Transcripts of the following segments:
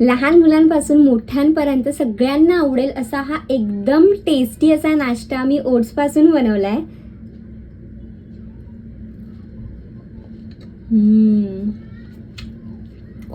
लहान मुलांपासून मोठ्यांपर्यंत सगळ्यांना आवडेल असा हा एकदम टेस्टी असा नाश्ता मी ओट्सपासून बनवला आहे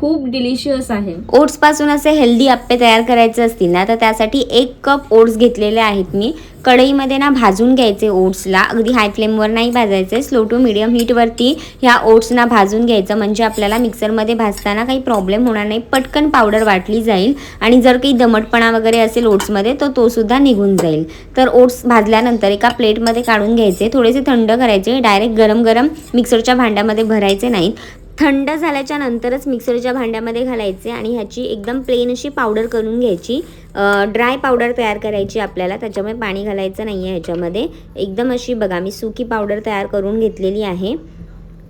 खूप डिलिशियस आहे. ओट्सपासून असे हेल्दी आप्पे तयार करायचे असतील ना तर त्यासाठी एक कप ओट्स घेतलेले आहेत मी. कढईमध्ये ना भाजून घ्यायचे ओट्सला अगदी हाय फ्लेमवर नाही भाजायचे स्लो टू मिडियम हीटवरती ह्या ओट्सना भाजून घ्यायचं. म्हणजे आपल्याला मिक्सरमध्ये भाजताना काही प्रॉब्लेम होणार नाही. पटकन पावडर वाटली जाईल. आणि जर काही दमटपणा वगैरे असेल ओट्समध्ये तर तो सुद्धा निघून जाईल. तर ओट्स भाजल्यानंतर एका प्लेटमध्ये काढून घ्यायचे. थोडेसे थंड करायचे. डायरेक्ट गरम गरम मिक्सरच्या भांड्यामध्ये भरायचे नाहीत. थंड झाल्याच्या नंतरच मिक्सरच्या भांड्यामध्ये घालायचे आणि ह्याची एकदम प्लेन अशी पावडर करून घ्यायची. ड्राय पावडर तयार करायची आपल्याला. त्याच्यामुळे पाणी घालायचं नाही आहे ह्याच्यामध्ये. एकदम अशी बघा मी सुकी पावडर तयार करून घेतलेली आहे.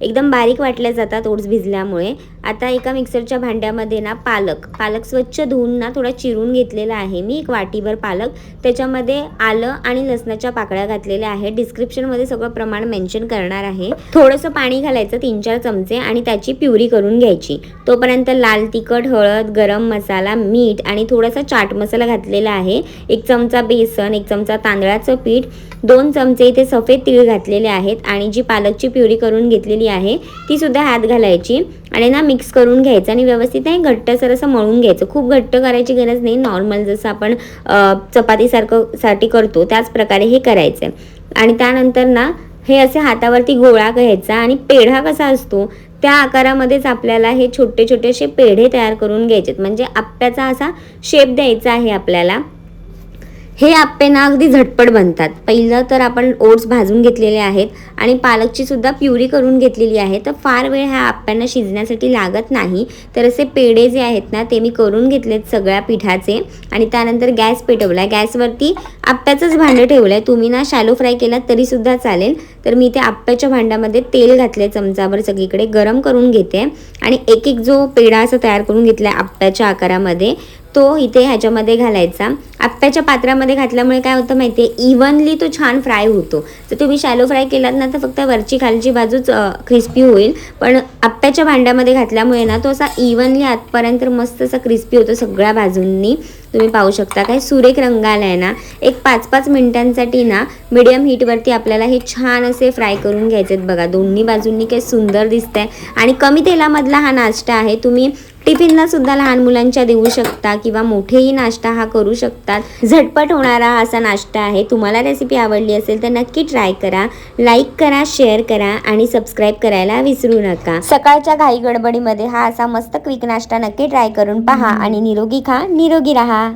एकदम बारीक वाटल्या जातात ओट्स भिजल्यामुळे. आता एका मिक्सरच्या भांड्यामध्ये ना पालक पालक स्वच्छ धुवून ना थोडा चिरून घेतलेला आहे. मी एक वाटीभर पालक त्याच्यामध्ये आलं आणि लसणाच्या पाकळ्या घातलेल्या आहे डिस्क्रिप्शनमध्ये सगळं प्रमाण मेन्शन करणार आहे. थोडंसं पाणी घालायचं तीन चार चमचे आणि त्याची प्युरी करून घ्यायची. तोपर्यंत लाल तिखट हळद गरम मसाला मीठ आणि थोडासा चाट मसाला घातलेला आहे. एक चमचा बेसन एक चमचा तांदळाचं पीठ दोन चमचे इथे सफेद तीळ घातलेले आहेत आणि जी पालकची प्युरी करून घेतलेली आहे ती सुद्धा हात घालायची आणि ना मिक्स करून घ्यायचं आणि व्यवस्थित आहे घट्टसर असं मळून घ्यायचं. खूप घट्ट करायची गरज नाही नॉर्मल जसं आपण चपातीसारखं साठी करतो त्याच प्रकारे हे करायचं आणि त्यानंतर ना हे असे हातावरती गोळा घ्यायचा आणि पेढा कसा असतो त्या आकारामध्येच आपल्याला हे छोटे छोटे असे पेढे तयार करून घ्यायचेत. म्हणजे आप्प्याचा असा शेप द्यायचा आहे आपल्याला. हे आप्पे ना अगदी झटपट बनतात. पहिलं तर आपण ओट्स भाजून घेतलेले आहेत आणि पालकची सुद्धा प्युरी करून घेतलेली आहे. तर फार वेळ ह्या आप्प्यांना शिजण्यासाठी लागत नाही. तर असे पेढे जे आहेत ना ते मी करून घेतलेत सगळ्या पिठाचे आणि त्यानंतर गॅस पेटवला गॅसवरती आप्प्याचंच भांडं ठेवलं आहे तुम्ही ना शॅलो फ्राय केलात तरीसुद्धा चालेल. तर मी ते आप्प्याच्या भांड्यामध्ये तेल घातले चमचाभर सगळीकडे गरम करून घेते. आणि एक एक जो पेढा असा तयार करून घेतला आहे आप्प्याच्या आकारामध्ये तो इथे ह्याच्यामध्ये घालायचा. आप्प्याच्या पात्रामध्ये घातल्यामुळे काय होतं माहिती आहे इव्हनली तो छान फ्राय होतो. जर तुम्ही शॅलो फ्राय केलात ना तर फक्त वरची खालची बाजूच क्रिस्पी होईल. पण आप्प्याच्या भांड्यामध्ये घातल्यामुळे ना तो असा इव्हनली आतपर्यंत मस्त असा क्रिस्पी होतो सगळ्या बाजूंनी. तुम्ही पाहू शकता. काय सुरेख रंग आला आहे ना एक पाच पाच मिनिटांसाठी ना मिडियम हीटवरती आपल्याला हे छान असे फ्राय करून घ्यायचे आहेत बघा. दोन्ही बाजूंनी काय सुंदर दिसत आहे आणि कमी तेलामधला हा नाश्ता आहे. तुम्ही टिफिनला सुद्धा लहान मुलांच्या देऊ शकता किंवा मोठेही नाश्ता हा करू शकतात. झटपट होणारा हा असा नाश्ता आहे. तुम्हाला रेसिपी आवडली असेल तर नक्की ट्राय करा. लाईक करा शेअर करा आणि सबस्क्राईब करायला विसरू नका. सकाळच्या घाई गडबडीमध्ये हा असा मस्त क्विक नाश्ता नक्की ट्राय करून पहा आणि निरोगी खा निरोगी राहा.